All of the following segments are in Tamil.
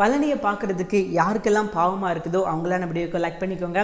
பழனியை பார்க்குறதுக்கு யாருக்கெல்லாம் பாவமாக இருக்குதோ அவங்களாம் நம்ம வீடியோக்கு லைக் பண்ணிக்கோங்க.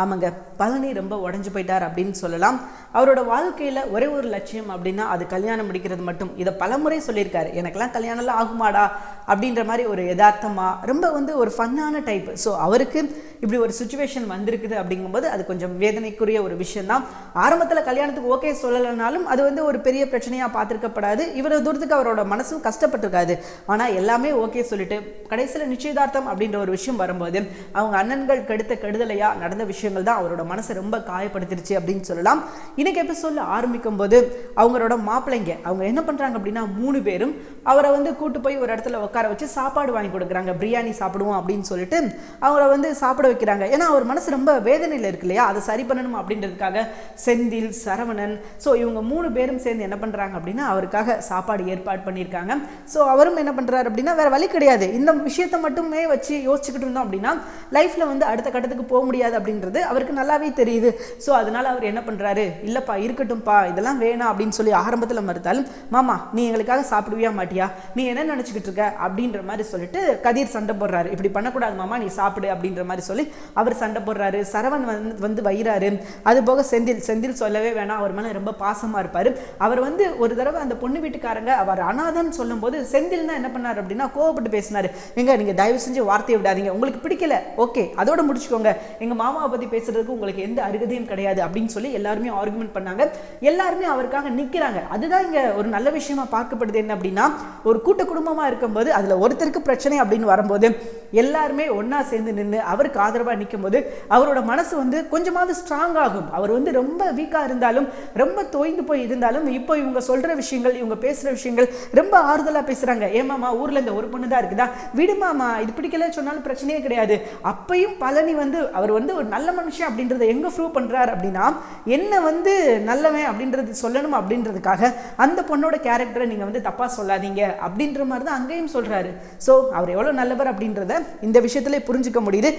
ஆமாங்க பழனி ரொம்ப உடஞ்சு போயிட்டார் அப்படின்னு சொல்லலாம். அவரோட வாழ்க்கையில் ஒரே ஒரு லட்சியம் அப்படின்னா அது கல்யாணம் முடிக்கிறது மட்டும். இதை பலமுறை சொல்லியிருக்காரு. எனக்கெல்லாம் கல்யாணம்லாம் ஆகுமாடா? அப்படின்ற மாதிரி ஒரு யதார்த்தமாக ரொம்ப வந்து ஒரு ஃபன்னான டைப் ஸோ அவருக்கு இப்படி ஒரு சுச்சுவேஷன் வந்திருக்குது அப்படிங்கும்போது அது கொஞ்சம் வேதனைக்குரிய ஒரு விஷயந்தான் ஆரம்பத்தில் கல்யாணத்துக்கு ஓகே சொல்லலைனாலும் அது வந்து ஒரு பெரிய பிரச்சனையாக பார்த்துருக்கப்படாது. இவ்வளவு தூரத்துக்கு அவரோட மனசும் கஷ்டப்பட்டிருக்காது. ஆனால் எல்லாமே ஓகே சொல்லிட்டு கடைசியில் நிச்சயதார்த்தம் அப்படின்ற ஒரு விஷயம் வரும்போது அவங்க அண்ணன்கள் கெடுத்த கெடுதலையாக நடந்த விஷயம் விஷயங்கள் தான் அவரோட மனசை ரொம்ப காயப்படுத்திருச்சு அப்படின்னு சொல்லலாம். இன்னைக்கு எபிசோட்ல ஆரம்பிக்கும் போது அவங்களோட மாப்பிள்ளைங்க அவங்க என்ன பண்ணுறாங்க அப்படின்னா மூணு பேரும் அவரை வந்து கூட்டு போய் ஒரு இடத்துல உட்கார வச்சு சாப்பாடு வாங்கி கொடுக்குறாங்க. பிரியாணி சாப்பிடுவோம் அப்படின்னு சொல்லிட்டு அவரை வந்து சாப்பிட வைக்கிறாங்க. ஏன்னா அவர் மனசு ரொம்ப வேதனையில் இருக்கு இல்லையா? அதை சரி பண்ணணும் அப்படின்றதுக்காக செந்தில் சரவணன். ஸோ இவங்க மூணு பேரும் சேர்ந்து என்ன பண்ணுறாங்க அப்படின்னா அவருக்காக சாப்பாடு ஏற்பாடு பண்ணியிருக்காங்க. ஸோ அவரும் என்ன பண்ணுறாரு அப்படின்னா வேற வழி கிடையாது. இந்த விஷயத்தை மட்டுமே வச்சு யோசிச்சுக்கிட்டு இருந்தோம் அப்படின்னா லைஃப்பில் வந்து அடுத்த கட்டத்துக்கு போக முடியாது அப்படின்றது அவருக்கு நல்லாவே தெரியுது. ஸோ அதனால அவர் என்ன பண்ணுறாரு இல்லைப்பா இருக்கட்டும்ப்பா இதெல்லாம் வேணாம் அப்படின்னு சொல்லி ஆரம்பத்தில் மறுத்தாலும் மாமா நீ எங்களுக்காக சாப்பிடுவியா மாட்டியா? நீ என்ன நினச்சிக்கிட்டு இருக்க? அப்படின்ற மாதிரி சொல்லிட்டு கதிர் சண்டை போடுறாரு. இப்படி பண்ணக்கூடாது மாமா நீ சாப்பிடு அப்படின்ற மாதிரி சொல்லி அவர் சண்டை போடுறாரு. சரவண் வந்து வந்து வயிறாரு. அது போக செந்தில் செந்தில் சொல்லவே வேணாம். அவர் மேலே ரொம்ப பாசமாக இருப்பார். அவர் வந்து ஒரு தடவை அந்த பொண்ணு வீட்டுக்காரங்க அவர் அனாதன்னு சொல்லும்போது செந்தில் தான் என்ன பண்ணார் அப்படின்னா கோவப்பட்டு பேசினார். எங்க நீங்கள் தயவு செஞ்சு வார்த்தையை விடாதீங்க. உங்களுக்கு பிடிக்கல. ஓகே அதோட முடிச்சுக்கோங்க. எங்கள் மாமாவை பற்றி பற்றி பேசுறதுக்கு உங்களுக்கு எந்த அருகதையும் கிடையாது அப்படின்னு சொல்லி எல்லாருமே ஆர்குமெண்ட் பண்ணாங்க. எல்லாருமே அவருக்காக நிற்கிறாங்க அதுதான் இங்கே ஒரு நல்ல விஷயமா பார்க்கப்படுது என்ன அப்படின்னா ஒரு கூட்ட குடும்பமாக இருக்கும்போது அதில் ஒருத்தருக்கு பிரச்சனை அப்படின்னு வரும்போது எல்லாருமே ஒன்றா சேர்ந்து நின்று அவருக்கு ஆதரவாக நிற்கும்போது அவரோட மனசு வந்து கொஞ்சமாவது ஸ்ட்ராங் ஆகும். அவர் வந்து ரொம்ப வீக்காக இருந்தாலும் ரொம்ப தோய்ந்து போய் இருந்தாலும் இப்போ இவங்க சொல்கிற விஷயங்கள் இவங்க பேசுகிற விஷயங்கள் ரொம்ப ஆறுதலாக பேசுகிறாங்க ஏமாமா ஊரில் இந்த ஒரு பொண்ணு தான் இருக்குதா விடுமாமா இது பிடிக்கல சொன்னாலும் பிரச்சனையே கிடையாது. அப்பையும் பழனி வந்து அவர் வந்து ஒரு நல்ல மனுஷன் அப்படின்றத எங்கே ப்ரூவ் பண்ணுறாரு அப்படின்னா என்ன வந்து நல்லவன் அப்படின்றது சொல்லணும் அப்படின்றதுக்காக அந்த பொண்ணோட கேரக்டரை நீங்கள் வந்து தப்பாக சொல்லாதீங்க அப்படின்ற மாதிரி தான் அங்கேயும் சொல்கிறாரு ஸோ அவர் எவ்வளோ நல்லவர் அப்படின்றத இந்த விஷயத்துல புரிஞ்சுக்க முடியுது.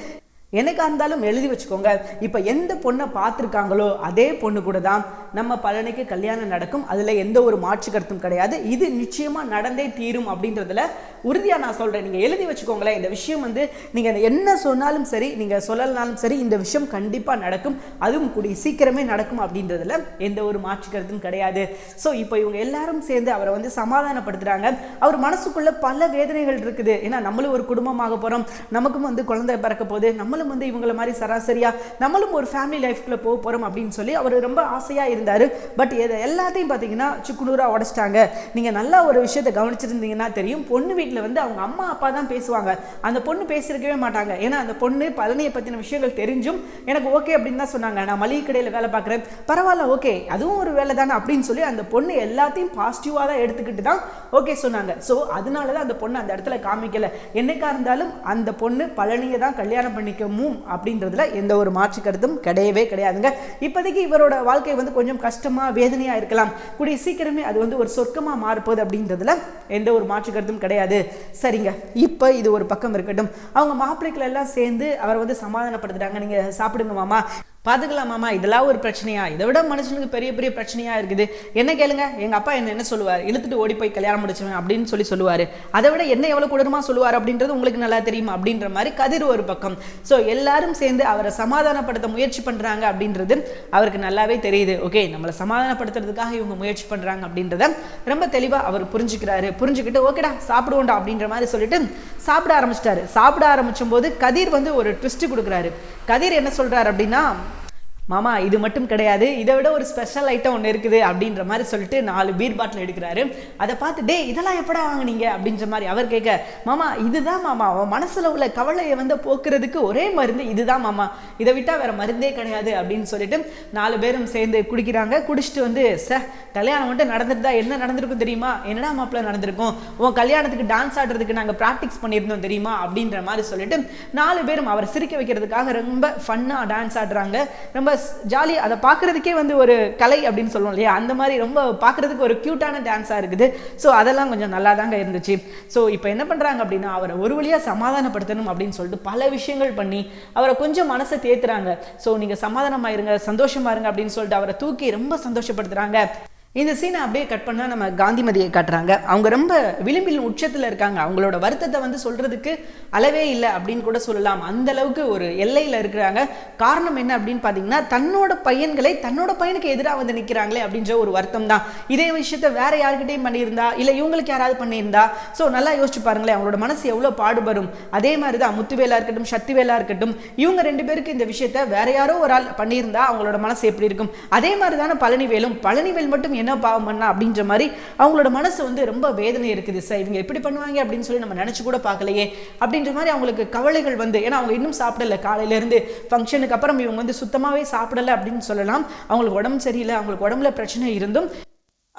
எனக்காக இருந்தாலும் எழுதி வச்சுக்கோங்க. இப்போ எந்த பொண்ணை பார்த்துருக்காங்களோ அதே பொண்ணு கூட தான் நம்ம பழனிக்கு கல்யாணம் நடக்கும். அதில் எந்த ஒரு மாற்று கருத்தும் கிடையாது. இது நிச்சயமாக நடந்தே தீரும் அப்படின்றதுல உறுதியாக நான் சொல்கிறேன் நீங்கள் எழுதி வச்சுக்கோங்களேன். இந்த விஷயம் வந்து நீங்கள் என்ன சொன்னாலும் சரி நீங்கள் சொல்லலனாலும் சரி இந்த விஷயம் கண்டிப்பாக நடக்கும். அதுவும் கூடிய சீக்கிரமே நடக்கும் அப்படின்றதுல எந்த ஒரு மாற்று கருத்தும் கிடையாது. ஸோ இப்போ இவங்க எல்லாரும் சேர்ந்து அவரை வந்து சமாதானப்படுத்துகிறாங்க அவர் மனசுக்குள்ளே பல வேதனைகள் இருக்குது. ஏன்னா நம்மளும் ஒரு குடும்பமாக போகிறோம் நமக்கும் வந்து குழந்தை பிறக்க போகுது. நம்மளும் வந்து இவங்கள மாதிரி சராசரியா நம்மளும் ஒரு ஃபேமிலி லைஃப்குள்ள போக போகிறோம் அப்படின்னு சொல்லி அவர் ரொம்ப ஆசையாக இருந்தார். பட் எதை எல்லாத்தையும் பார்த்தீங்கன்னா சுக்குநூறாக உடச்சிட்டாங்க. நீங்கள் நல்லா ஒரு விஷயத்தை கவனிச்சிருந்தீங்கன்னா தெரியும். பொண்ணு வீட்டில் வந்து அவங்க அம்மா அப்பா தான் பேசுவாங்க. அந்த பொண்ணு பேசியிருக்கவே மாட்டாங்க. ஏன்னா அந்த பொண்ணு பழனியை பற்றின விஷயங்கள் தெரிஞ்சும் எனக்கு ஓகே அப்படின்னு தான் சொன்னாங்க. நான் மளிகை கடையில் வேலை பார்க்குறேன் பரவாயில்ல ஓகே அதுவும் ஒரு வேலை தானே அப்படின்னு சொல்லி அந்த பொண்ணு எல்லாத்தையும் பாசிட்டிவாக தான் எடுத்துக்கிட்டு தான் ஓகே சொன்னாங்க. ஸோ அதனால தான் அந்த பொண்ணு அந்த இடத்துல காமிக்கலை. என்னைக்கா இருந்தாலும் அந்த பொண்ணு பழனியை தான் கல்யாணம் பண்ணிக்கமும் அப்படின்றதுல எந்த ஒரு மாற்று கருத்தும் கிடையவே கிடையாதுங்க. இப்போதைக்கு இவரோட வாழ்க்கை வந்து கொஞ்சம் கஷ்டமாக வேதனையாக இருக்கலாம். கூடிய சீக்கிரமே அது வந்து ஒரு சொர்க்கமாக மாறப்போகுது அப்படின்றதுல எந்த ஒரு மாற்று கருத்தும் கிடையாது. சரிங்க. இப்போ இது ஒரு பக்கம் இருக்கட்டும். அவங்க மாப்பிள்ளைகள் எல்லாம் சேர்ந்து அவரை வந்து சமாதானப்படுத்துகிறாங்க நீங்கள் சாப்பிடுங்க மாமா. பார்த்துக்கலாமாம்மா இதெல்லாம் ஒரு பிரச்சனையா? இதை விட மனுஷனுக்கு பெரிய பெரிய பிரச்சனையா இருக்குது. என்ன கேளுங்க எங்கள் அப்பா என்ன என்ன சொல்லுவார்? இழுத்துட்டு ஓடி போய் கல்யாணம் முடிச்சுவேன் அப்படின்னு சொல்லி சொல்லுவார். அதை விட என்ன எவ்வளோ கொடூரமா சொல்லுவார் அப்படின்றது உங்களுக்கு நல்லா தெரியும் அப்படின்ற மாதிரி கதிர் ஒரு பக்கம். ஸோ எல்லாரும் சேர்ந்து அவரை சமாதானப்படுத்த முயற்சி பண்ணுறாங்க அப்படின்றது அவருக்கு நல்லாவே தெரியுது. ஓகே நம்மளை சமாதானப்படுத்துறதுக்காக இவங்க முயற்சி பண்ணுறாங்க அப்படின்றத ரொம்ப தெளிவாக அவர் புரிஞ்சுக்கிறாரு. புரிஞ்சுக்கிட்டு ஓகேடா சாப்பிடுவோண்டா அப்படின்ற மாதிரி சொல்லிட்டு சாப்பிட ஆரம்பிச்சிட்டாரு. சாப்பிட ஆரம்பிச்சும் போது கதிர் வந்து ஒரு ட்விஸ்ட் கொடுக்குறாரு. கதிர் என்ன சொல்றாரு அப்படின்னா மாமா இது மட்டும் கிடையாது இதை விட ஒரு ஸ்பெஷல் ஐட்டம் ஒன்று இருக்குது அப்படின்ற மாதிரி சொல்லிட்டு நாலு பீர் பாட்டில் எடுக்கிறாரு. அதை பார்த்து டே இதெல்லாம் எப்படா வாங்குனீங்க? அப்படின்ற மாதிரி அவர் கேட்க மாமா இதுதான் மாமா அவன் மனசில் உள்ள கவலையை வந்து போக்குறதுக்கு ஒரே மருந்து இதுதான் மாமா. இதை விட்டால் வேற மருந்தே கிடையாது. அப்படின்னு சொல்லிட்டு நாலு பேரும் சேர்ந்து குடிக்கிறாங்க. குடிச்சிட்டு வந்து ச கல்யாணம் மட்டும் நடந்துட்டு தான் என்ன நடந்திருக்கும் தெரியுமா? என்னடா மாப்பிள்ள நடந்திருக்கும்? உன் கல்யாணத்துக்கு டான்ஸ் ஆடுறதுக்கு நாங்கள் ப்ராக்டிஸ் பண்ணியிருந்தோம் தெரியுமா? அப்படின்ற மாதிரி சொல்லிட்டு நாலு பேரும் அவரை சிரிக்க வைக்கிறதுக்காக ரொம்ப ஃபன்னாக டான்ஸ் ஆடுறாங்க. ரொம்ப ஜாலி அதை பார்க்குறதுக்கே வந்து ஒரு கலை அப்படின்னு சொல்லுவோம் இல்லையா? அந்த மாதிரி ரொம்ப பார்க்குறதுக்கு ஒரு க்யூட்டான டான்ஸாக இருக்குது. ஸோ அதெல்லாம் கொஞ்சம் நல்லா தாங்க இருந்துச்சு. ஸோ இப்போ என்ன பண்ணுறாங்க அப்படின்னா அவரை ஒரு வழியாக சமாதானப்படுத்தணும் அப்படின்னு சொல்லிட்டு பல விஷயங்கள் பண்ணி அவரை கொஞ்சம் மனசை தேத்துறாங்க. ஸோ நீங்கள் சமாதானமாக இருங்க சந்தோஷமா இருங்க அப்படின்னு சொல்லிட்டு அவரை தூக்கி ரொம்ப சந்தோஷப்படுத்துகிறாங்க இந்த சீனை அப்படியே கட் பண்ணால் நம்ம காந்திமதியை காட்டுறாங்க. அவங்க ரொம்ப விளிம்பில் உச்சத்தில் இருக்காங்க. அவங்களோட வருத்தத்தை வந்து சொல்கிறதுக்கு அளவே இல்லை அப்படின்னு கூட சொல்லலாம். அந்த அளவுக்கு ஒரு எல்லையில் இருக்கிறாங்க. காரணம் என்ன அப்படின்னு பார்த்தீங்கன்னா தன்னோட பையன்களை தன்னோட பையனுக்கு எதிராக வந்து நிற்கிறாங்களே அப்படின்ற ஒரு வருத்தம் தான். இதே விஷயத்த வேற யாருக்கிட்டையும் பண்ணியிருந்தா இல்லை இவங்களுக்கு யாராவது பண்ணியிருந்தா ஸோ நல்லா யோசிச்சு பாருங்களேன் அவங்களோட மனசு எவ்வளோ பாடுபடும். அதே மாதிரி தான் முத்துவேலா இருக்கட்டும் சக்திவேலா இருக்கட்டும் இவங்க ரெண்டு பேருக்கு இந்த விஷயத்த வேற யாரோ ஒரு ஆள் பண்ணியிருந்தா அவங்களோட மனசு எப்படி இருக்கும்? அதே மாதிரி தானே பழனிவேலும். பழனிவேல் மட்டும் என்ன பாவம் பண்ணா அப்படின்ற மாதிரி அவங்களோட மனசு வந்து ரொம்ப வேதனை இருக்குது சார் இவங்க எப்படி பண்ணுவாங்க? அப்படின்னு சொல்லி நம்ம நினச்சி கூட பார்க்கலையே. அப்படின்ற மாதிரி அவங்களுக்கு கவலைகள் வந்து ஏன்னா அவங்க இன்னும் சாப்பிடல. காலையிலேருந்து ஃபங்க்ஷனுக்கு அப்புறம் இவங்க வந்து சுத்தமாகவே சாப்பிடலை அப்படின்னு சொல்லலாம். அவங்களுக்கு உடம்பு சரியில்லை அவங்களுக்கு உடம்புல பிரச்சனை இருந்தும்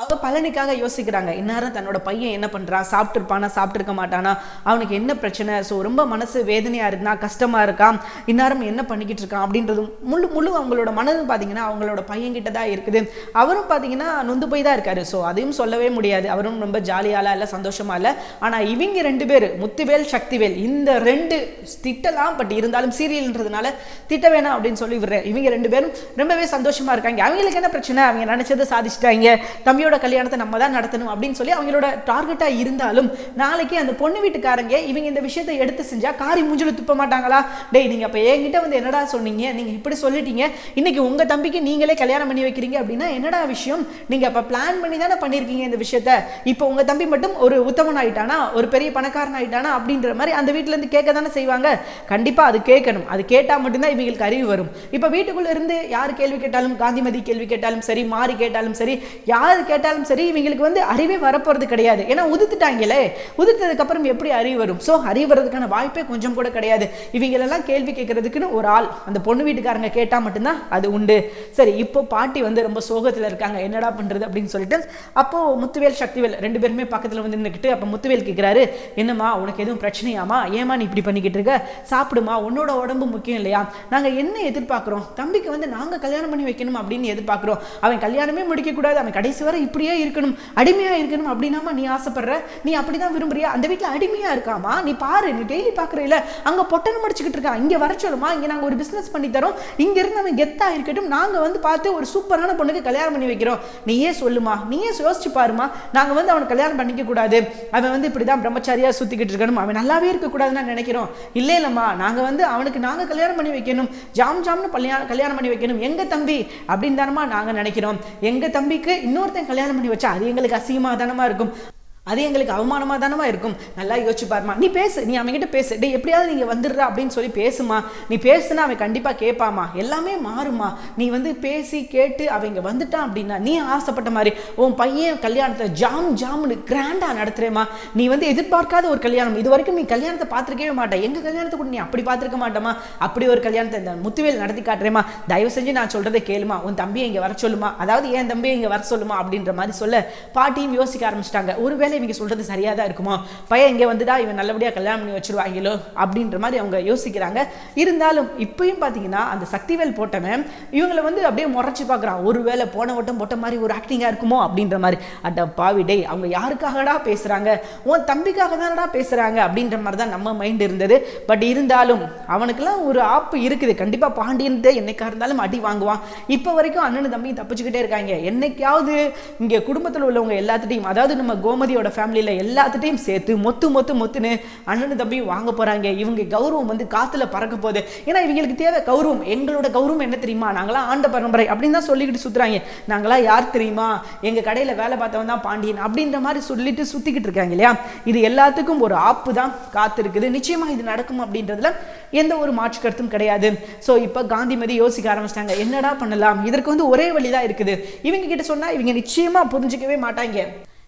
அவங்க பழனிக்காக யோசிக்கிறாங்க. இந்நேரம் தன்னோட பையன் என்ன பண்ணுறான் சாப்பிட்ருப்பானா சாப்பிட்ருக்க மாட்டானா? அவனுக்கு என்ன பிரச்சனை? ஸோ ரொம்ப மனசு வேதனையாக இருந்தா கஷ்டமாக இருக்கான் இந்நேரம் என்ன பண்ணிக்கிட்டு இருக்கான் அப்படின்றது முழு முழு அவங்களோட மனது பார்த்தீங்கன்னா அவங்களோட பையன்கிட்ட தான் இருக்குது. அவரும் பார்த்தீங்கன்னா நொந்து போய் தான் இருக்காரு. ஸோ அதையும் சொல்லவே முடியாது. அவரும் ரொம்ப ஜாலியால இல்லை சந்தோஷமா இல்லை. ஆனால் இவங்க ரெண்டு பேர் முத்துவேல் சக்திவேல் இந்த ரெண்டு திட்டலாம். பட் இருந்தாலும் சீரியல்ன்றதுனால திட்ட வேணாம் அப்படின்னு சொல்லி விடுறேன். இவங்க ரெண்டு பேரும் ரொம்பவே சந்தோஷமா இருக்காங்க. அவங்களுக்கு என்ன பிரச்சனை? அவங்க நினச்சதை சாதிச்சிட்டாங்க. தம்பி தம்பியோட கல்யாணத்தை நம்ம தான் நடத்தணும் அப்படின்னு சொல்லி அவங்களோட டார்கெட்டா இருந்தாலும் நாளைக்கு அந்த பொண்ணு வீட்டுக்காரங்க இவங்க இந்த விஷயத்தை எடுத்து செஞ்சா காரி மூஞ்சில துப்ப மாட்டாங்களா? டேய் நீங்க அப்ப என்கிட்ட வந்து என்னடா சொன்னீங்க? நீங்க இப்படி சொல்லிட்டீங்க. இன்னைக்கு உங்க தம்பிக்கு நீங்களே கல்யாணம் பண்ணி வைக்கிறீங்க அப்படின்னா என்னடா விஷயம்? நீங்க அப்ப பிளான் பண்ணி தானே பண்ணிருக்கீங்க இந்த விஷயத்த. இப்போ உங்க தம்பி மட்டும் ஒரு உத்தமன் ஆயிட்டானா ஒரு பெரிய பணக்காரன் ஆயிட்டானா அப்படின்ற மாதிரி அந்த வீட்ல இருந்து கேட்க தானே செய்வாங்க. கண்டிப்பா அது கேட்கணும். அது கேட்டா மட்டும்தான் இவங்களுக்கு அறிவு வரும். இப்போ வீட்டுக்குள்ள இருந்து யார் கேள்வி கேட்டாலும் காந்திமதி கேள்வி கேட்டாலும் சரி மாறி கேட்டாலும் சரி யார் கேட்டாலும் கேட்டாலும் சரி இவங்களுக்கு வந்து அறிவே வரப்போகிறது கிடையாது. ஏன்னா உதுத்துட்டாங்களே உதித்ததுக்கப்புறம் எப்படி அறிவு வரும்? ஸோ அறிவு வர்றதுக்கான வாய்ப்பே கொஞ்சம் கூட கிடையாது. இவங்களெல்லாம் கேள்வி கேட்கறதுக்குன்னு ஒரு ஆள் அந்த பொண்ணு வீட்டுக்காரங்க கேட்டால் மட்டும்தான் அது உண்டு. சரி இப்போ பாட்டி வந்து ரொம்ப சோகத்தில் இருக்காங்க. என்னடா பண்ணுறது அப்படின்னு சொல்லிட்டு அப்போது முத்துவேல் சக்திவேல் ரெண்டு பேருமே பக்கத்தில் வந்து நின்றுக்கிட்டு அப்போ முத்துவேல் கேட்குறாரு என்னம்மா உனக்கு எதுவும் பிரச்சனையாமா ஏமா நீ இப்படி பண்ணிக்கிட்டு இருக்க? சாப்பிடுமா? உன்னோட உடம்பு முக்கியம் இல்லையா? நாங்கள் என்ன எதிர்பார்க்குறோம்? தம்பிக்கு வந்து நாங்கள் கல்யாணம் பண்ணி வைக்கணும் அப்படின்னு எதிர்பார்க்குறோம். அவன் கல்யாணமே முடிக்கக்கூடாது. அவன் கடைசி வரை இப்படியே இருக்கணும் அடிமையாக இருக்கணும் அப்படின்னாமா நீ ஆசைப்படுற? நீ அப்படி தான் விரும்புறியா? அந்த வீட்டில் அடிமையாக இருக்காமா? நீ பாரு நீ டெய்லி பார்க்குறீல அங்கே பொட்டனை முடிச்சுக்கிட்டு இருக்கா? இங்கே வர சொல்லுமா? இங்கே நாங்கள் ஒரு பிஸ்னஸ் பண்ணி தரோம். இங்கே இருந்து அவன் கெத்தாக இருக்கட்டும். நாங்கள் வந்து பார்த்து ஒரு சூப்பரான பொண்ணுக்கு கல்யாணம் பண்ணி வைக்கிறோம். நீயே சொல்லுமா? நீயே யோசிச்சு பாருமா. நாங்கள் வந்து அவனை கல்யாணம் பண்ணிக்க கூடாது. அவன் வந்து இப்படி தான் பிரம்மச்சாரியாக சுற்றிக்கிட்டு இருக்கணும். அவன் நல்லாவே இருக்கக்கூடாதுன்னு நினைக்கிறோம். இல்லை இல்லைம்மா. நாங்கள் வந்து அவனுக்கு நாங்கள் கல்யாணம் பண்ணி வைக்கணும். ஜாம் ஜாம்னு கல்யாணம் பண்ணி வைக்கணும். எங்கள் தம்பி? அப்படின்னு தானம்மா நாங்கள் நினைக்கிறோம். எங்கள் தம்பிக்கு இன்னொருத்தன் கல்யாணம் பண்ணி வச்சா அது எங்களுக்கு அசிங்கமாக தானமா இருக்கும். அது எங்களுக்கு அவமானமாக தானமா இருக்கும். நல்லா யோசிச்சு பாருமா நீ பேசு நீ அவன்கிட்ட பேசு. டே எப்படியாவது நீங்கள் வந்துடுற அப்படின்னு சொல்லி பேசுமா நீ பேசுனா அவன் கண்டிப்பாக கேட்பாமா எல்லாமே மாறுமா நீ வந்து பேசி கேட்டு அவங்க வந்துட்டான் அப்படின்னா நீ ஆசைப்பட்ட மாதிரி உன் பையன் கல்யாணத்தை ஜாம் ஜாம்னு கிராண்டாக நடத்துறேம்மா. நீ வந்து எதிர்பார்க்காத ஒரு கல்யாணம். இது வரைக்கும் நீ கல்யாணத்தை பார்த்துருக்கவே மாட்டேன். எங்கள் கல்யாணத்தை கூட நீ அப்படி பார்த்துருக்க மாட்டேமா அப்படி ஒரு கல்யாணத்தை இந்த முத்துவேல் நடத்தி காட்டுறேம்மா. தயவு செஞ்சு நான் சொல்கிறத கேளுமா உன் தம்பியை இங்கே வர சொல்லுமா அதாவது என் தம்பியை இங்கே வர சொல்லுமா அப்படின்ற மாதிரி சொல்ல பாட்டியும் யோசிக்க ஆரம்பிச்சிட்டாங்க. ஒருவேளை இவங்க சொல்கிறது சரியாக தான் இருக்குமா? பையன் இங்கே வந்துட்டா இவன் நல்லபடியாக கல்யாணம் பண்ணி வச்சுருவாங்களோ? அப்படின்ற மாதிரி அவங்க யோசிக்கிறாங்க. இருந்தாலும் இப்பயும் பார்த்தீங்கன்னா அந்த சக்திவேல் போட்டவன் இவங்களை வந்து அப்படியே முறைச்சி பார்க்குறான் ஒருவேளை போன வட்டம் போட்ட மாதிரி ஒரு ஆக்டிங்காக இருக்குமோ? அப்படின்ற மாதிரி. அட பாவிடே அவங்க யாருக்காகடா பேசுகிறாங்க உன் தம்பிக்காக தானடா பேசுகிறாங்க அப்படின்ற மாதிரி தான் நம்ம மைண்ட் இருந்தது. பட் இருந்தாலும் அவனுக்கெல்லாம் ஒரு ஆப்பு இருக்குது. கண்டிப்பாக பாண்டியன் என்னைக்கா இருந்தாலும் அடி வாங்குவான். இப்போ வரைக்கும் அண்ணன் தம்பியும் தப்பிச்சுக்கிட்டே இருக்காங்க. என்னைக்காவது இங்கே குடும்பத்தில் உள்ளவங்க எல்லாத்துட்டையும் அதாவது நம்ம கோமதியோட ஃபேமிலியில் எல்லாத்துட்டையும் சேர்த்து மொத்து மொத்து மொத்துன்னு அண்ணன் தம்பியும் வாங்க போகிறாங்க இவங்க கௌரவம் வந்து காற்றுல பறக்க போகுது. ஏன்னா இவங்களுக்கு தேவை கௌரவம். எங்களோட கௌரவம் என்ன தெரியுமா? நாங்களாம் ஆண்ட பரம்பரை அப்படின்னு தான் சொல்லிக்கிட்டு சுற்றுறாங்க நாங்களாம் யார் தெரியுமா? எங்கள் கடையில் வேலை பார்த்தவன் தான் பாண்டியன் அப்படின்ற மாதிரி சொல்லிட்டு சுற்றிக்கிட்டு இருக்காங்க இல்லையா? இது எல்லாத்துக்கும் ஒரு ஆப்பு தான் காத்திருக்குது. நிச்சயமாக இது நடக்கும் அப்படின்றதுல எந்த ஒரு மாற்று கருத்தும் கிடையாது. ஸோ இப்போ காந்திமதி யோசிக்க ஆரம்பிச்சிட்டாங்க. என்னடா பண்ணலாம்? இதற்கு வந்து ஒரே வழி தான் இருக்குது. இவங்க கிட்ட சொன்னால் இவங்க நிச்சயமாக புரிஞ்சிக்கவே மாட்டாங்க.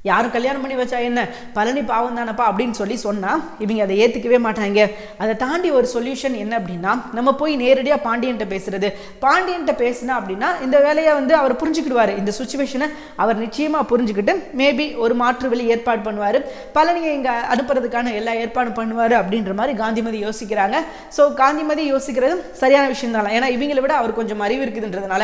யாரும் கல்யாணம் பண்ணி வச்சா என்ன? பழனி பாவம் தானப்பா அப்படின்னு சொல்லி சொன்னால் இவங்க அதை ஏற்றுக்கவே மாட்டாங்க. அதை தாண்டி ஒரு சொல்யூஷன் என்ன அப்படின்னா நம்ம போய் நேரடியாக பாண்டியன்ட்ட பேசுறது. பாண்டியன்ட்ட பேசினா அப்படின்னா இந்த வேலையை வந்து அவர் புரிஞ்சுக்கிடுவார். இந்த சுச்சுவேஷனை அவர் நிச்சயமாக புரிஞ்சுக்கிட்டு மேபி ஒரு மாற்று வழி ஏற்பாடு பண்ணுவார். பழனியை இங்கே அனுப்புறதுக்கான எல்லா ஏற்பாடும் பண்ணுவார் அப்படின்ற மாதிரி காந்திமதி யோசிக்கிறாங்க. ஸோ காந்திமதி யோசிக்கிறது சரியான விஷயம் தான். ஏன்னா இவங்களை விட அவர் கொஞ்சம் அறிவு இருக்குதுன்றதுனால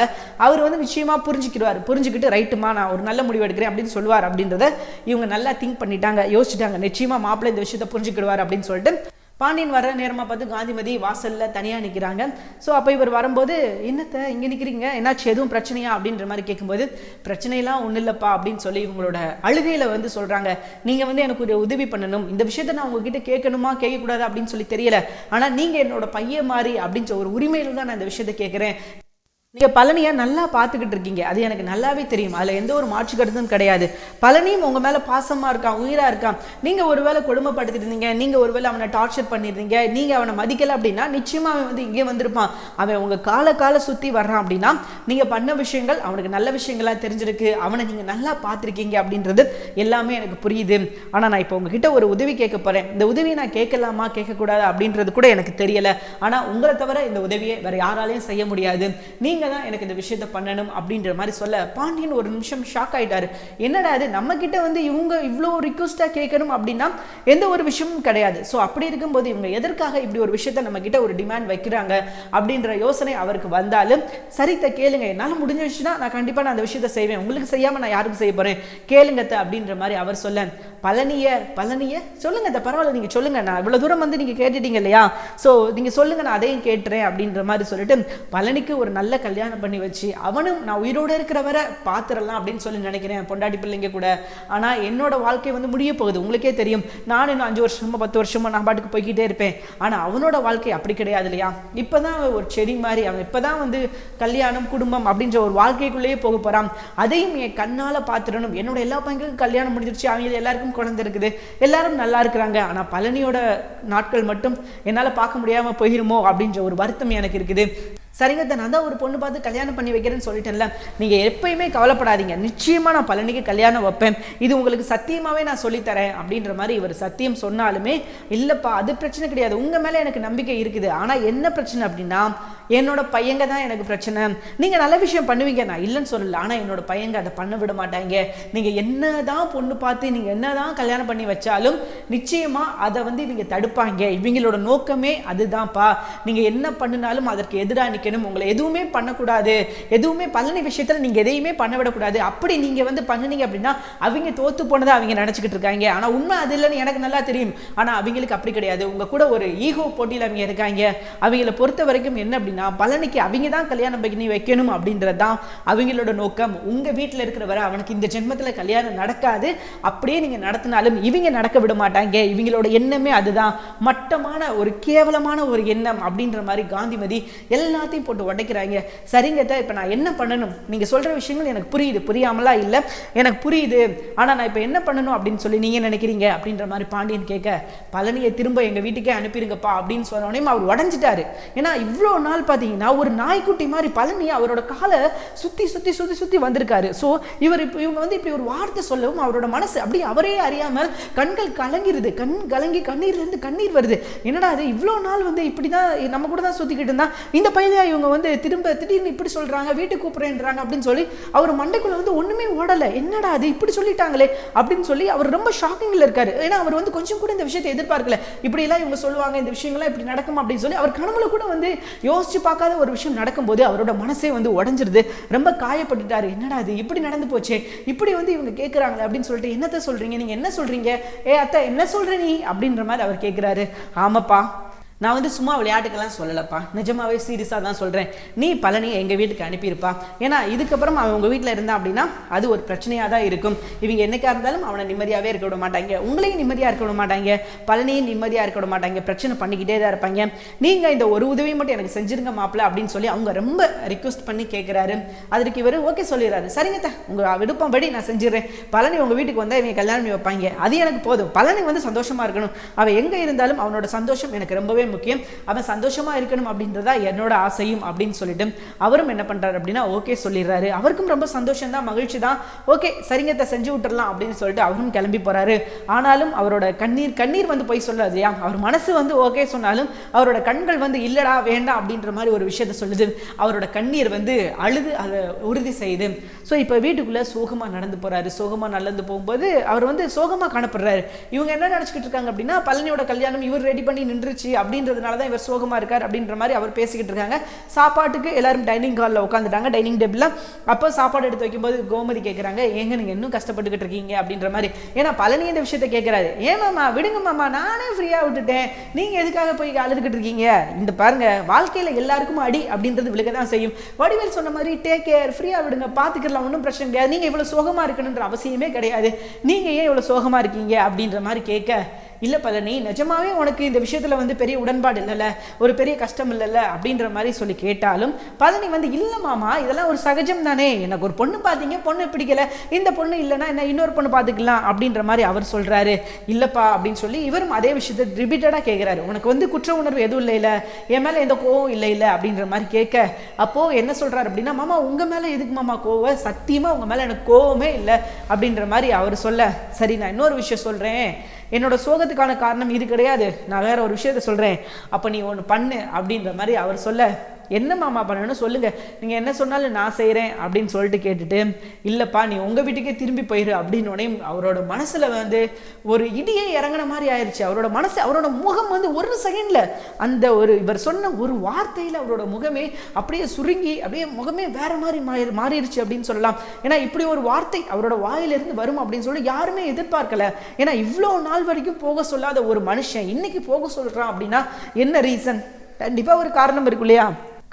அவர் வந்து நிச்சயமாக புரிஞ்சுக்கிடுவார். புரிஞ்சுக்கிட்டு ரைட்டுமா நான் ஒரு நல்ல முடிவு எடுக்கிறேன் அப்படின்னு சொல்லுவார் அப்படின்றத இவங்க நல்லா திங்க் பண்ணிட்டாங்க யோசிச்சுட்டாங்க. நிச்சயமா மாப்பிள்ளை இந்த விஷயத்தை புரிஞ்சுக்கிடுவார் அப்படின்னு சொல்லிட்டு பாண்டியன் வர நேரமாக பார்த்து காந்திமதி வாசலில் தனியாக நிற்கிறாங்க ஸோ அப்போ இவர் வரும்போது என்னத்த இங்கே நிற்கிறீங்க என்னாச்சு? எதுவும் பிரச்சனையா? அப்படின்ற மாதிரி கேட்கும்போது பிரச்சனையெல்லாம் ஒன்றும் இல்லைப்பா அப்படின்னு சொல்லி இவங்களோட அழுகையில் வந்து சொல்கிறாங்க நீங்கள் வந்து எனக்கு ஒரு உதவி பண்ணணும். இந்த விஷயத்த நான் உங்ககிட்ட கேட்கணுமா? கேட்கக்கூடாது? அப்படின்னு சொல்லி தெரியல. ஆனால் நீங்கள் என்னோட பையன் மாதிரி அப்படின்ற ஒரு உரிமையில் தான் நான் இந்த விஷயத்த கேட்குறேன் நீங்கள் பழனியை நல்லா பார்த்துக்கிட்டு இருக்கீங்க. அது எனக்கு நல்லாவே தெரியும். அதில் எந்த ஒரு மாற்று கருத்தும் கிடையாது. பழனியும் உங்கள் மேலே பாசமாக இருக்கான் உயிராக இருக்கான். நீங்கள் ஒருவேளை கொடுமைப்படுத்திட்டு இருந்தீங்க நீங்கள் ஒருவேளை அவனை டார்ச்சர் பண்ணியிருந்தீங்க நீங்கள் அவனை மதிக்கலை அப்படின்னா நிச்சயமாக அவன் வந்து இங்கே வந்திருப்பான். அவன் உங்கள் கால கால சுற்றி வர்றான் அப்படின்னா நீங்கள் பண்ண விஷயங்கள் அவனுக்கு நல்ல விஷயங்களாக தெரிஞ்சிருக்கு. அவனை நீங்கள் நல்லா பார்த்துருக்கீங்க அப்படின்றது எல்லாமே எனக்கு புரியுது. ஆனால் நான் இப்போ உங்ககிட்ட ஒரு உதவி கேட்க போகிறேன் இந்த உதவியை நான் கேட்கலாமா கேட்கக்கூடாது அப்படின்றது கூட எனக்கு தெரியலை. ஆனால் உங்களை தவிர இந்த உதவியை வேறு யாராலையும் செய்ய முடியாது. நீங்கள் நீங்கள் தான் எனக்கு இந்த விஷயத்தை பண்ணணும் அப்படின்ற மாதிரி சொல்ல பாண்டியன் ஒரு நிமிஷம் ஷாக் ஆயிட்டாரு. என்னடா அது நம்ம கிட்ட வந்து இவங்க இவ்வளோ ரிக்வஸ்ட்டாக கேட்கணும் அப்படின்னா எந்த ஒரு விஷயமும் கிடையாது. ஸோ அப்படி இருக்கும்போது இவங்க எதற்காக இப்படி ஒரு விஷயத்த நம்ம கிட்ட ஒரு டிமாண்ட் வைக்கிறாங்க அப்படின்ற யோசனை அவருக்கு வந்தாலும் சரித்த கேளுங்க. என்னால் முடிஞ்சிச்சுன்னா நான் கண்டிப்பாக நான் அந்த விஷயத்த செய்வேன். உங்களுக்கு செய்யாமல் நான் யாருக்கு செய்ய போகிறேன் கேளுங்கத்தை அப்படின்ற மாதிரி அவர் சொல்ல பழனிய பழனிய? சொல்லுங்க அத்தை, பரவாயில்ல நீங்க சொல்லுங்க. நான் இவ்வளவு தூரம் வந்து நீங்க கேட்டுட்டீங்க இல்லையா? ஸோ நீங்க சொல்லுங்க நான் அதையும் கேட்டுறேன் அப்படின்ற மாதிரி சொல்லிட்டு பழனிக்கு ஒரு நல்ல கல்யாணம் பண்ணி வச்சு அவனும் நான் உயிரோட இருக்கிற வரை பாத்துரலாம் அப்படின்னு சொல்லி நினைக்கிறேன் பொண்டாட்டி பிள்ளைங்க கூட. ஆனா என்னோட வாழ்க்கை வந்து முடிய போகுது. உங்களுக்கே தெரியும். நான் இன்னும் அஞ்சு வருஷமோ பத்து வருஷமோ நான் பாட்டுக்கு போய்கிட்டே இருப்பேன். ஆனா அவனோட வாழ்க்கை அப்படி கிடையாது இல்லையா? இப்பதான் தான் ஒரு செடி மாதிரி அவன் இப்பதான் வந்து கல்யாணம் குடும்பம் அப்படின்ற ஒரு வாழ்க்கைக்குள்ளேயே போக போறான். அதையும் என் கண்ணால பார்த்துடணும் என்னோட எல்லா பையங்களுக்கும் கல்யாணம் முடிஞ்சிருச்சு. அவங்க எல்லாருக்கும் குழந்தை இருக்குது எல்லாரும் நல்லா இருக்கிறாங்க. ஆனா பழனியோட நாட்கள் மட்டும் என்னால பார்க்க முடியாம போயிருமோ அப்படின்ற ஒரு வருத்தம் எனக்கு இருக்குது. சரிங்க அத்தை, நான் தான் ஒரு பொண்ணு பார்த்து கல்யாணம் பண்ணி வைக்கிறேன்னு சொல்லிட்டேன்ல. நீங்கள் எப்பயுமே கவலைப்படாதீங்க. நிச்சயமாக நான் பழனிக்கு கல்யாணம் வைப்பேன். இது உங்களுக்கு சத்தியமாகவே நான் சொல்லித்தரேன் அப்படின்ற மாதிரி இவர் சத்தியம் சொன்னாலுமே இல்லைப்பா அது பிரச்சனை கிடையாது. உங்கள் மேலே எனக்கு நம்பிக்கை இருக்குது. ஆனால் என்ன பிரச்சனை அப்படின்னா என்னோட பையங்க தான் எனக்கு பிரச்சனை. நீங்கள் நல்ல விஷயம் பண்ணுவீங்க. நான் இல்லைன்னு சொல்லல. ஆனால் என்னோட பையங்க அதை பண்ண விட மாட்டாங்க. நீங்க என்னதான் பொண்ணு பார்த்து நீங்க என்னதான் கல்யாணம் பண்ணி வச்சாலும் நிச்சயமாக அதை வந்து இவங்க தடுப்பாங்க. இவங்களோட நோக்கமே அதுதான்ப்பா. நீங்கள் என்ன பண்ணினாலும் அதற்கு எதிராக நிக்கணும் உங்களை எதுவுமே பண்ணக்கூடாது. எதுவுமே பழனி விஷயத்தில் நீங்கள் எதையுமே பண்ண விடக்கூடாது. அப்படி நீங்கள் வந்து பண்ணுனீங்க அப்படின்னா அவங்க தோற்று போனதை அவங்க நினச்சிக்கிட்டு இருக்காங்க. ஆனால் உண்மை அது இல்லைன்னு எனக்கு நல்லா தெரியும். ஆனால் அவங்களுக்கு அப்படி கிடையாது. உங்கள் கூட ஒரு ஈகோ போட்டியில் அவங்க இருக்காங்க. அவங்கள பொறுத்த வரைக்கும் என்ன அப்படின்னா பழனிக்கு அவங்க தான் கல்யாணம் பண்ணி வைக்கணும் அப்படின்றது தான் அவங்களோட நோக்கம். உங்கள் வீட்டில் இருக்கிறவரை அவனுக்கு இந்த ஜென்மத்தில் கல்யாணம் நடக்காது. அப்படியே நீங்கள் நடத்தினாலும் இவங்க நடக்க விட மாட்டாங்க. இவங்களோட எண்ணமே அதுதான். மட்டமான ஒரு கேவலமான ஒரு எண்ணம் அப்படின்ற மாதிரி காந்திமதி எல்லாத்தையும் போட்டு உடைக்கிறாங்க. சரிங்க அத்தை, நான் என்ன பண்ணணும்? நீங்க சொல்ற விஷயங்கள் எனக்கு புரியுது. புரியாமலாம் இல்லை. எனக்கு புரியுது. ஆனா நான் இப்ப என்ன பண்ணணும் அப்படின்னு சொல்லி நீங்கள் நினைக்கிறீங்க? அப்படின்ற மாதிரி பாண்டியன் கேட்க பழனியை திரும்ப எங்க வீட்டுக்கே அனுப்பிடுங்கப்பா அப்படின்னு சொன்னோடனே அவர் உடஞ்சிட்டாரு. ஏன்னா இவ்வளோ நாள் பார்த்தீங்கன்னா ஒரு நாய்க்குட்டி மாதிரி பழனி அவரோட காலை சுத்தி சுத்தி சுத்தி சுத்தி வந்திருக்காரு. ஸோ இவர் இப்போ இவங்க வந்து இப்படி ஒரு வார்த்தை சொல்லவும் அவரோட மனசு அப்படியே அவரே அறியாமல் கண்கள் கலங்கிருது. கண் கலங்கி கண்ணீர்ல இருந்து கண்ணீர் வருது. என்னடா அது இவ்வளோ நாள் வந்து இப்படி தான் நம்ம கூட தான் சுத்திக்கிட்டு இருந்தா இந்த பையன் இவங்க வந்து திரும்ப திடீர்னு இப்படி சொல்றாங்க வீட்டுக்கு கூப்பிடுறேன்றாங்க அப்படின்னு சொல்லி அவர் மண்டைக்குள்ள வந்து ஒண்ணுமே ஓடலை. என்னடா அது? இப்படி சொல்லிட்டாங்களே அப்படின்னு சொல்லி அவர் ரொம்ப ஷாக்கிங்கில் இருக்காரு. ஏன்னா அவர் வந்து கொஞ்சம் கூட இந்த விஷயத்தை எதிர்பார்க்கல. இப்படி எல்லாம் இவங்க சொல்லுவாங்க இந்த விஷயங்கள்லாம் இப்படி நடக்கும் அப்படின்னு சொல்லி அவர் கனவுல கூட வந்து யோசிச்சு பார்க்காத ஒரு விஷயம் நடக்கும்போது அவரோட மனசே வந்து உடஞ்சிருது. ரொம்ப காயப்பட்டுட்டாரு. என்னடா இது? இப்படி நடந்து போச்சே. இப்படி வந்து இவங்க கேட்குறாங்களே அப்படின்னு சொல்லிட்டு என்னத்தை சொல்றீங்க? நீங்க என்ன சொல்றீங்க? ஏ அத்தை என்ன சொல்ற நீ? அப்படின்ற மாதிரி அவர் கேட்குறாரு ஆமாப்பா நான் வந்து சும்மா விளையாட்டுக்கெல்லாம் சொல்லலப்பா. நிஜமாவே சீரியஸாக தான் சொல்கிறேன் நீ பழனியை எங்கள் வீட்டுக்கு அனுப்பியிருப்பா. ஏன்னா இதுக்கப்புறம் அவன் உங்கள் வீட்டில் இருந்தான் அப்படின்னா அது ஒரு பிரச்சனையாக தான் இருக்கும். இவங்க என்னைக்காக இருந்தாலும் அவனை நிம்மதியாகவே இருக்க விட மாட்டாங்க. உங்களையும் நிம்மதியாக இருக்க விட மாட்டாங்க. பழனியும் நிம்மதியாக இருக்க விட மாட்டாங்க. பிரச்சனை பண்ணிக்கிட்டே தான் இருப்பாங்க. நீங்கள் இந்த ஒரு உதவி மட்டும் எனக்கு செஞ்சுருங்க மாப்பிள்ள அப்படின்னு சொல்லி அவங்க ரொம்ப ரிக்வஸ்ட் பண்ணி கேட்குறாரு அதற்கு இவர் ஓகே சொல்லிடுறாரு. சரிங்க தா உங்கள் விருப்பம்படி நான் செஞ்சிடுறேன். பழனி உங்கள் வீட்டுக்கு வந்தால் இவங்க கல்யாணம் பண்ணி வைப்பாங்க. அது எனக்கு போதும். பழனி வந்து சந்தோஷமாக இருக்கணும். அவன் எங்கே இருந்தாலும் அவனோட சந்தோஷம் எனக்கு ரொம்பவே முக்கியம். அவன் சந்தோஷமா இருக்கணும் அப்படின்றதா என்னோட ஆசையும் அப்படின்னு சொல்லிட்டு அவரும் என்ன பண்றாரு அப்படின்னா ஓகே சொல்லிடுறாரு. அவருக்கும் ரொம்ப சந்தோஷம் தான் மகிழ்ச்சி தான் ஓகே சரிங்கத்தை செஞ்சு விட்டுறலாம் அப்படின்னு சொல்லிட்டு அவரும் கிளம்பி போறாரு. ஆனாலும் அவரோட கண்ணீர் கண்ணீர் வந்து போய் சொல்லாது இல்லையா அவர் மனசு வந்து ஓகே சொன்னாலும் அவரோட கண்கள் வந்து இல்லடா வேண்டாம் அப்படின்ற மாதிரி ஒரு விஷயத்த சொல்லுது. அவரோட கண்ணீர் வந்து அழுது அதை உறுதி செய்யுது. ஸோ இப்போ வீட்டுக்குள்ள சோகமா நடந்து போறாரு. சோகமா நடந்து போகும்போது அவர் வந்து சோகமா காணப்படுறாரு. இவங்க என்ன நினச்சிக்கிட்டு இருக்காங்க அப்படின்னா பழனியோட கல்யாணம் இவர் ரெடி பண்ணி நின்றுச்சு அப்படி அப்படின்றதுனால தான் இவர் சோகமாக இருக்கார் அப்படின்ற மாதிரி அவர் பேசிக்கிட்டு இருக்காங்க. சாப்பாட்டுக்கு எல்லாரும் டைனிங் ஹாலில் உட்காந்துட்டாங்க டைனிங் டேபிளில் அப்போ சாப்பாடு எடுத்து வைக்கும்போது கோமதி கேட்குறாங்க ஏங்க நீங்கள் இன்னும் கஷ்டப்பட்டுக்கிட்டு இருக்கீங்க? அப்படின்ற மாதிரி. ஏன்னா பழனி இந்த விஷயத்தை கேட்குறாரு ஏன் விடுங்க மாமா. நானே ஃப்ரீயாக விட்டுட்டேன். நீங்கள் எதுக்காக போய் அழுதுகிட்டு இருக்கீங்க? இந்த பாருங்க வாழ்க்கையில் எல்லாருக்கும் அடி அப்படின்றது விழுக தான் செய்யும். வடிவேல் சொன்ன மாதிரி டேக் கேர் ஃப்ரீயாக விடுங்க. பார்த்துக்கலாம் ஒன்றும் பிரச்சனை கிடையாது. நீங்கள் இவ்வளோ சோகமாக இருக்கணுன்ற அவசியமே கிடையாது. நீங்கள் ஏன் இவ்வளோ சோகமாக இருக்கீங்க? அப்படின்ற மாதிரி கேட்க இல்லை பழனி நிஜமாவே உனக்கு இந்த விஷயத்தில் வந்து பெரிய உடன்பாடு இல்லைல்ல? ஒரு பெரிய கஷ்டம் இல்லைல்ல? அப்படின்ற மாதிரி சொல்லி கேட்டாலும் பழனி வந்து இல்லை மாமா இதெல்லாம் ஒரு சகஜம் தானே. எனக்கு ஒரு பொண்ணு பார்த்தீங்க பொண்ணு பிடிக்கல. இந்த பொண்ணு இல்லைன்னா என்ன இன்னொரு பொண்ணு பார்த்துக்கலாம் அப்படின்ற மாதிரி அவர் சொல்கிறாரு இல்லைப்பா அப்படின்னு சொல்லி இவரும் அதே விஷயத்தை ரிப்பீட்டடாக கேட்குறாரு உனக்கு வந்து குற்ற உணர்வு எதுவும் இல்லை இல்லை என் மேலே எந்த கோவம் இல்லை இல்லை அப்படின்ற மாதிரி கேட்க அப்போது என்ன சொல்கிறாரு அப்படின்னா மாமா உங்கள் மேலே எதுக்கு மாமா கோவம்? சத்தியமாக உங்கள் மேலே எனக்கு கோவமே இல்லை. அப்படின்ற மாதிரி அவர் சொல்ல சரி நான் இன்னொரு விஷயம் சொல்கிறேன் என்னோட சோகத்துக்கான காரணம் இது கிடையாது. நான் வேற ஒரு விஷயத்த சொல்கிறேன் அப்போ நீ ஒன்று பண்ணு அப்படின்ற மாதிரி அவர் சொல்ல என்ன மாமா பண்ணணும்னு சொல்லுங்க. நீங்கள் என்ன சொன்னாலும் நான் செய்கிறேன் அப்படின்னு சொல்லிட்டு கேட்டுட்டு இல்லைப்பா நீ உங்கள் வீட்டுக்கே திரும்பி போயிரு அப்படின்னு உடனே அவரோட மனசில் வந்து ஒரு இடியே இறங்கின மாதிரி ஆயிடுச்சு அவரோட மனசு அவரோட முகம் வந்து ஒரு செகண்டில் அந்த ஒரு இவர் சொன்ன ஒரு வார்த்தையில் அவரோட முகமே அப்படியே சுருங்கி அப்படியே முகமே வேற மாதிரி மாறி மாறிடுச்சு அப்படின்னு சொல்லலாம். ஏன்னா இப்படி ஒரு வார்த்தை அவரோட வாயிலிருந்து வரும் அப்படின்னு சொல்லி யாருமே எதிர்பார்க்கல. ஏன்னா இவ்வளோ நாள் வரைக்கும் போக சொல்லாத ஒரு மனுஷன் இன்னைக்கு போக சொல்கிறான் அப்படின்னா என்ன ரீசன் கண்டிப்பாக ஒரு காரணம் இருக்கும் இல்லையா?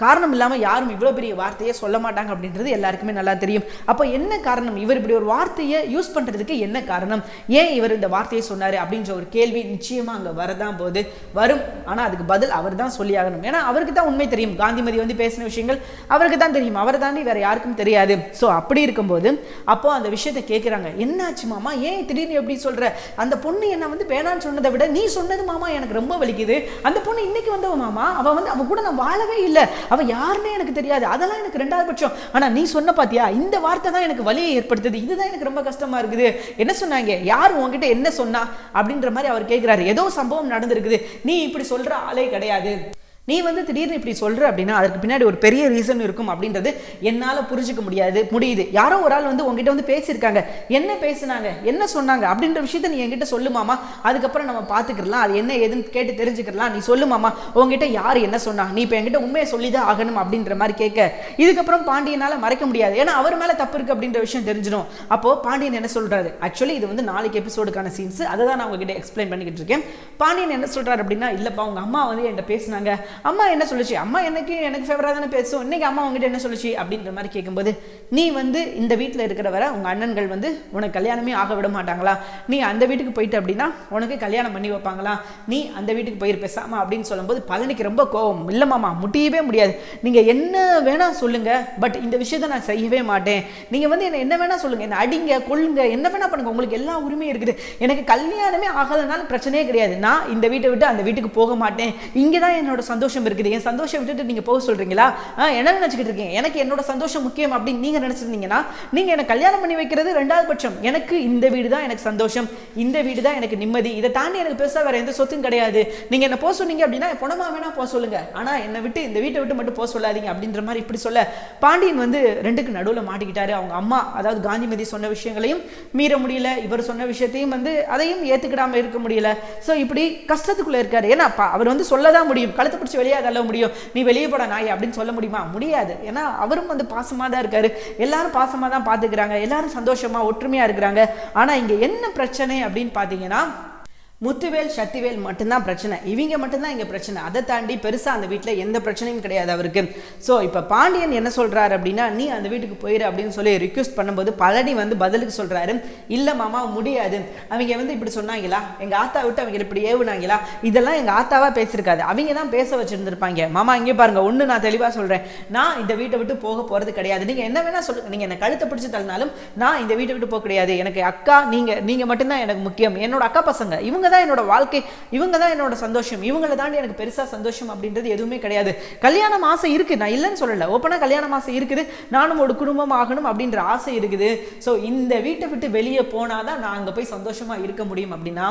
காரணம் இல்லாமல் யாரும் இவ்வளோ பெரிய வார்த்தையை சொல்ல மாட்டாங்க அப்படின்றது எல்லாருக்குமே நல்லா தெரியும். அப்போ என்ன காரணம்? இவர் இப்படி ஒரு வார்த்தையை யூஸ் பண்ணுறதுக்கு என்ன காரணம்? ஏன் இவர் இந்த வார்த்தையை சொன்னார் அப்படின்ற ஒரு கேள்வி நிச்சயமாக அங்கே வரதான் போது வரும். ஆனால் அதுக்கு பதில் அவர் தான் சொல்லி ஆகணும். ஏன்னா அவருக்கு தான் உண்மை தெரியும். காந்திமதி வந்து பேசின விஷயங்கள் அவருக்கு தான் தெரியும். அவரை தாண்டி வேறு யாருக்கும் தெரியாது. ஸோ அப்படி இருக்கும்போது அப்போ அந்த விஷயத்தை கேட்குறாங்க என்னாச்சு மாமா? ஏன் திடீர்னு எப்படி சொல்கிற அந்த பொண்ணு என்ன வந்து வேணான்னு சொன்னதை விட நீ சொன்னது மாமா எனக்கு ரொம்ப வலிக்குது. அந்த பொண்ணு இன்னைக்கு வந்தவ மாமா? அவள் வந்து அவன் கூட நான் வாழவே இல்லை. அவள் யாருன்னே எனக்கு தெரியாது. அதெல்லாம் எனக்கு ரெண்டாவது பட்சம். ஆனால் நீ சொன்ன பாத்தியா? இந்த வார்த்தை தான் எனக்கு வலியை ஏற்படுத்துது. இதுதான் எனக்கு ரொம்ப கஷ்டமா இருக்குது. என்ன சொன்னாங்க? யார் உன்கிட்ட என்ன சொன்னா? அப்படின்ற மாதிரி அவர் கேட்குறாரு ஏதோ சம்பவம் நடந்திருக்குது. நீ இப்படி சொல்கிற ஆளே கிடையாது. நீ வந்து திடீர்னு இப்படி சொல்ற அப்படின்னா அதுக்கு பின்னாடி ஒரு பெரிய ரீசன் இருக்கும் அப்படின்றது என்னால் புரிஞ்சுக்க முடியாது முடியுது. யாரோ ஒரு ஆள் வந்து உங்ககிட்ட வந்து பேசியிருக்காங்க. என்ன பேசுனாங்க? என்ன சொன்னாங்க? அப்படின்ற விஷயத்த நீ என்கிட்ட சொல்லுமாமா அதுக்கப்புறம் நம்ம பார்த்துக்கலாம் அது என்ன ஏதுன்னு கேட்டு தெரிஞ்சுக்கலாம் நீ சொல்லுமாமா உங்ககிட்ட யார் என்ன சொன்னா? நீ இப்போ என்கிட்ட உண்மையை சொல்லிதான் ஆகணும் அப்படின்ற மாதிரி கேட்க. இதுக்கப்புறம் பாண்டியனால மறைக்க முடியாது. ஏன்னா அவர் மேலே தப்பு இருக்கு அப்படின்ற விஷயம் தெரிஞ்சிடும். அப்போ பாண்டியன் என்ன சொல்றாரு? ஆக்சுவலி இது வந்து நாளைக்கு எபிசோடுக்கான சீன்ஸ் அதை தான் நான் உங்ககிட்ட எக்ஸ்பிளைன் பண்ணிக்கிட்டு இருக்கேன். பாண்டியன் என்ன சொல்றாரு அப்படின்னா இல்லப்பா உங்க அம்மா வந்து என்கிட்ட பேசினாங்க. அம்மா என்ன சொல்லுச்சு? அம்மா எனக்கு எனக்கு ஃபேவராக தானே பேசும்? இன்னைக்கு அம்மா உங்ககிட்ட என்ன சொல்லுச்சு? அப்படின்ற மாதிரி கேட்கும்போது நீ வந்து இந்த வீட்டில் இருக்கிற வரை உங்க அண்ணன்கள் வந்து உனக்கு கல்யாணமே ஆக விட மாட்டாங்களா? நீ அந்த வீட்டுக்கு போயிட்டு அப்படின்னா உனக்கு கல்யாணம் பண்ணி வைப்பாங்களா? நீ அந்த வீட்டுக்கு போயிரு பேசாமா அப்படின்னு சொல்லும்போது பழனிக்கு ரொம்ப கோபம் இல்லைம்மாம்மா முடியவே முடியாது. நீங்க என்ன வேணா சொல்லுங்க பட் இந்த விஷயத்த நான் செய்யவே மாட்டேன். நீங்க வந்து என்ன என்ன வேணா சொல்லுங்க. என்ன அடிங்க கொள்ளுங்க என்ன வேணா பண்ணுங்க. உங்களுக்கு எல்லா உரிமையும் இருக்குது. எனக்கு கல்யாணமே ஆகலைனாலும் பிரச்சனையே கிடையாது. நான் இந்த வீட்டை விட்டு அந்த வீட்டுக்கு போக மாட்டேன். இங்கே தான் என்னோட சந்தோஷம் சந்தோஷம் இருக்குது. என் சந்தோஷம் விட்டுட்டு நீங்கள் போக சொல்கிறீங்களா என்ன நினச்சிக்கிட்டு இருக்கீங்க? எனக்கு என்னோட சந்தோஷம் முக்கியம் அப்படின்னு நீங்க நினச்சிருந்தீங்கன்னா நீங்கள் எனக்கு கல்யாணம் பண்ணி வைக்கிறது ரெண்டாவது பட்சம். எனக்கு இந்த வீடு தான் எனக்கு சந்தோஷம். இந்த வீடு தான் எனக்கு நிம்மதி. இதை தாண்டி எனக்கு பெருசாக வேறு எந்த சொத்தும் கிடையாது. நீங்க என்ன போக சொன்னீங்க அப்படின்னா பொணமா வேணா போக சொல்லுங்க. ஆனால் என்னை விட்டு இந்த வீட்டை விட்டு மட்டும் போக சொல்லாதீங்க அப்படின்ற மாதிரி இப்படி சொல்ல பாண்டியன் வந்து ரெண்டுக்கு நடுவில் மாட்டிக்கிட்டாரு. அவங்க அம்மா அதாவது காந்திமதி சொன்ன விஷயங்களையும் மீற முடியல. இவர் சொன்ன விஷயத்தையும் வந்து அதையும் ஏத்துக்கிடாம இருக்க முடியல. சோ இப்படி கஷ்டத்துக்குள்ளே இருக்காரு. ஏன்னா அவர் வந்து சொல்லதான் முடியும். கழுத்தை பிடிச்சி வெளியே தள்ள முடியும். நீ வெளியே போட நாய் அப்படின்னு சொல்ல முடியுமா? முடியாது. ஏன்னா அவரும் வந்து பாசமாக தான் இருக்காரு. எல்லாரும் பாசமாக தான் பாத்துக்கிறாங்க. எல்லாரும் சந்தோஷமா ஒற்றுமையா இருக்கிறாங்க. ஆனா இங்க என்ன பிரச்சனை அப்படின்னு பார்த்தீங்கன்னா முத்துவேல் சக்திவேல் மட்டும்தான் பிரச்சனை. இவங்க மட்டும்தான் இங்கே பிரச்சனை. அதை தாண்டி பெருசாக அந்த வீட்டில் எந்த பிரச்சனையும் கிடையாது அவருக்கு. ஸோ இப்போ பாண்டியன் என்ன சொல்கிறாரு அப்படின்னா நீ அந்த வீட்டுக்கு போயிரு அப்படின்னு சொல்லி ரிக்வெஸ்ட் பண்ணும்போது பழனி வந்து பதிலுக்கு சொல்கிறாரு இல்லை மாமா முடியாது. அவங்க வந்து இப்படி சொன்னாங்களா? எங்கள் ஆத்தா விட்டு அவங்க இப்படி ஏவுனாங்களா? இதெல்லாம் எங்கள் ஆத்தாவாக பேசியிருக்காது. அவங்க தான் பேச வச்சுருந்துருப்பாங்க. மாமா இங்கே பாருங்கள் ஒன்று நான் தெளிவாக சொல்கிறேன் நான் இந்த வீட்டை விட்டு போக போகிறது கிடையாது. நீங்கள் என்ன வேணால் சொல்லுங்கள் நீங்கள் என்னை கழுத்தை பிடிச்சி தள்ளினாலும் நான் இந்த வீட்டை விட்டு போக கிடையாது. எனக்கு அக்கா நீங்கள் நீங்கள் மட்டும்தான் எனக்கு முக்கியம். என்னோட அக்கா பசங்க இவங்க தான் என்னோட வாழ்க்கை இவங்க தான் என்னோட சந்தோஷம் இவங்களை தாண்டி எனக்கு பெருசா சந்தோஷம் அப்படின்றது எதுவுமே கிடையாது. கல்யாணம் ஆசை இருக்கு. நான் இல்லைன்னு சொல்லலை. ஓப்பனா கல்யாணம் ஆசை இருக்குது. நானும் ஒரு குடும்பம் ஆகணும் அப்படின்ற ஆசை இருக்குது. ஸோ இந்த வீட்டை விட்டு வெளியே போனாதான் நான் அங்கே போய் சந்தோஷமா இருக்க முடியும் அப்படின்னா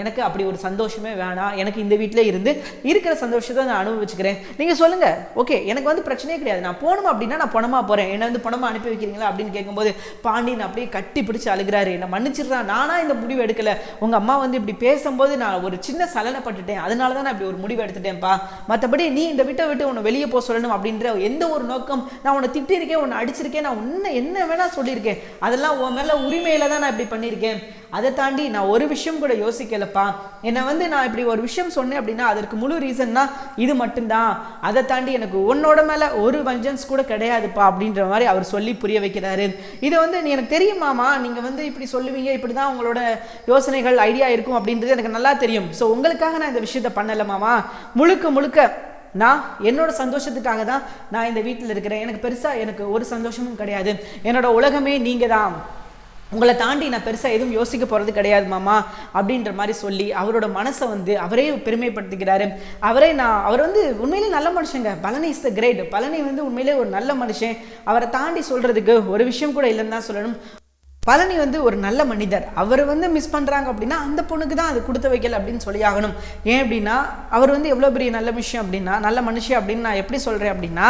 எனக்கு அப்படி ஒரு சந்தோஷமே வேணாம். எனக்கு இந்த வீட்டிலே இருந்து இருக்கிற சந்தோஷத்தை நான் அனுபவிச்சுக்கிறேன். நீங்கள் சொல்லுங்கள் ஓகே எனக்கு வந்து பிரச்சனையே கிடையாது. நான் போகணும் அப்படின்னா நான் பணமாக போகிறேன் என்னை வந்து பணமாக அனுப்பி வைக்கிறீங்களா அப்படின்னு கேட்கும்போது பாண்டியன் அப்படியே கட்டி பிடிச்சி அழுகிறாரு. என்னை மன்னிச்சிடுறான் நானாக இந்த முடிவு எடுக்கலை. உங்கள் அம்மா வந்து இப்படி பேசும்போது நான் ஒரு சின்ன சலனப்பட்டுட்டேன். அதனால தான் நான் இப்படி ஒரு முடிவு எடுத்துட்டேன்ப்பா. மற்றபடி நீ இந்த வீட்டை விட்டு உன்னை வெளியே போக சொல்லணும் அப்படின்ற எந்த ஒரு நோக்கம் நான் உன்னை திட்டிருக்கேன் உன்னை அடிச்சிருக்கேன். நான் உன்னை என்ன வேணால் சொல்லியிருக்கேன். அதெல்லாம் உன் மேலே உரிமையில் தான் நான் இப்படி பண்ணியிருக்கேன். அதை தாண்டி நான் ஒரு விஷயம் கூட யோசிக்கலப்பா என்னை வந்து நான் இப்படி ஒரு விஷயம் சொன்னேன் அப்படின்னா அதற்கு முழு ரீசன்னா இது மட்டும்தான். அதை தாண்டி எனக்கு உன்னோட மேலே ஒரு வஞ்சன்ஸ் கூட கிடையாதுப்பா அப்படின்ற மாதிரி அவர் சொல்லி புரிய வைக்கிறாரு. இதை வந்து நீ எனக்கு தெரியுமாமா நீங்கள் வந்து இப்படி சொல்லுவீங்க இப்படி தான் உங்களோட யோசனைகள் ஐடியா இருக்கும் அப்படின்றது எனக்கு நல்லா தெரியும். ஸோ உங்களுக்காக நான் இந்த விஷயத்த பண்ணலை மாமா. முழுக்க முழுக்க நான் என்னோட சந்தோஷத்துக்காக தான் நான் இந்த வீட்டில் இருக்கிறேன். எனக்கு பெருசாக எனக்கு ஒரு சந்தோஷமும் கிடையாது. என்னோட உலகமே நீங்கள் தான் உங்களை தாண்டி நான் பெருசாக எதுவும் யோசிக்க போகிறது கிடையாது மாமா அப்படின்ற மாதிரி சொல்லி அவரோட மனசை வந்து அவரே பெருமைப்படுத்திக்கிறாரு. அவரே நான் அவர் வந்து உண்மையிலே நல்ல மனுஷங்க. Palani is the great Palani வந்து உண்மையிலே ஒரு நல்ல மனுஷன். அவரை தாண்டி சொல்கிறதுக்கு ஒரு விஷயம் கூட இல்லைன்னு தான் சொல்லணும். பழனி வந்து ஒரு நல்ல மனிதர். அவர் வந்து மிஸ் பண்ணுறாங்க அப்படின்னா அந்த பொண்ணுக்கு தான் அது கொடுத்து வைக்கல அப்படின்னு சொல்லி ஆகணும். ஏன் அப்படின்னா அவர் வந்து எவ்வளோ பெரிய நல்ல விஷயம் அப்படின்னா நல்ல மனுஷன் அப்படின்னு நான் எப்படி சொல்கிறேன் அப்படின்னா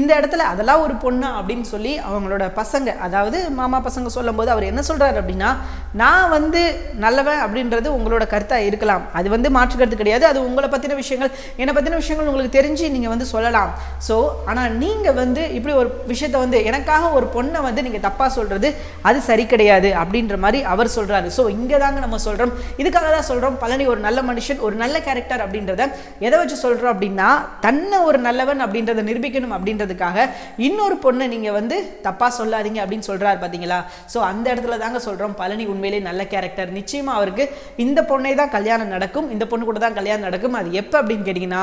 இந்த இடத்துல அதெல்லாம் ஒரு பொண்ணு அப்படின்னு சொல்லி அவங்களோட பசங்க அதாவது மாமா பசங்க சொல்லும்போது அவர் என்ன சொல்கிறாரு அப்படின்னா நான் வந்து நல்லவன் அப்படின்றது உங்களோட கருத்தாக இருக்கலாம். அது வந்து மாற்று கிடையாது. அது உங்களை பற்றின விஷயங்கள் என்னை பற்றின விஷயங்கள் உங்களுக்கு தெரிஞ்சு நீங்கள் வந்து சொல்லலாம். ஸோ ஆனால் நீங்கள் வந்து இப்படி ஒரு விஷயத்தை வந்து எனக்காக ஒரு பொண்ணை வந்து நீங்கள் தப்பாக சொல்கிறது அது சரி கிடையாது அப்படின்ற மாதிரி அவர் சொல்கிறாரு ஸோ இங்கே தாங்க நம்ம சொல்கிறோம் இதுக்காக தான் சொல்கிறோம் பழனி ஒரு நல்ல மனுஷன் ஒரு நல்ல கேரக்டர் அப்படின்றத எதை வச்சு சொல்கிறோம் அப்படின்னா தன்னை ஒரு நல்லவன் அப்படின்றத நிரூபிக்கணும் அப்படின்றதுக்காக இன்னொரு பொண்ணை நீங்கள் வந்து தப்பாக சொல்லாதீங்க அப்படின்னு சொல்கிறார் பார்த்தீங்களா ஸோ அந்த இடத்துல தாங்க சொல்கிறோம் பழனி உண்மையிலே நல்ல கேரக்டர் நிச்சயமாக அவருக்கு இந்த பொண்ணை தான் கல்யாணம் நடக்கும் இந்த பொண்ணு கூட தான் கல்யாணம் நடக்கும். அது எப்போ அப்படின்னு கேட்டிங்கன்னா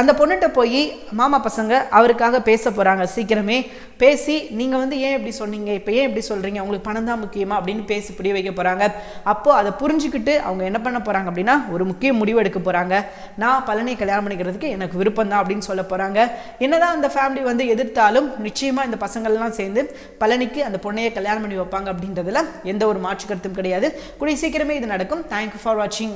அந்த பொண்ணுகிட்ட போய் மாமா பசங்க அவருக்காக பேச போகிறாங்க சீக்கிரமே. பேசி நீங்கள் வந்து ஏன் இப்படி சொன்னீங்க? இப்போ ஏன் இப்படி சொல்கிறீங்க உங்களுக்கு பணம் தான் முக்கியமா? அப்படின்னு பேசி புரிய வைக்க போகிறாங்க அப்போது அதை புரிஞ்சுக்கிட்டு அவங்க என்ன பண்ண போகிறாங்க அப்படின்னா ஒரு முக்கிய முடிவு எடுக்க போகிறாங்க நான் பழனியை கல்யாணம் பண்ணிக்கிறதுக்கு எனக்கு விருப்பம் தான் அப்படின்னு சொல்ல போகிறாங்க என்னதான் அந்த ஃபேமிலி வந்து எதிர்த்தாலும் நிச்சயமாக இந்த பசங்கள்லாம் சேர்ந்து பழனிக்கு அந்த பொண்ணையை கல்யாணம் பண்ணி வைப்பாங்க அப்படின்றதுல எந்த ஒரு மாற்று கருத்தும் கிடையாது. கூடிய சீக்கிரமே இது நடக்கும். தேங்க்யூ ஃபார் வாட்சிங்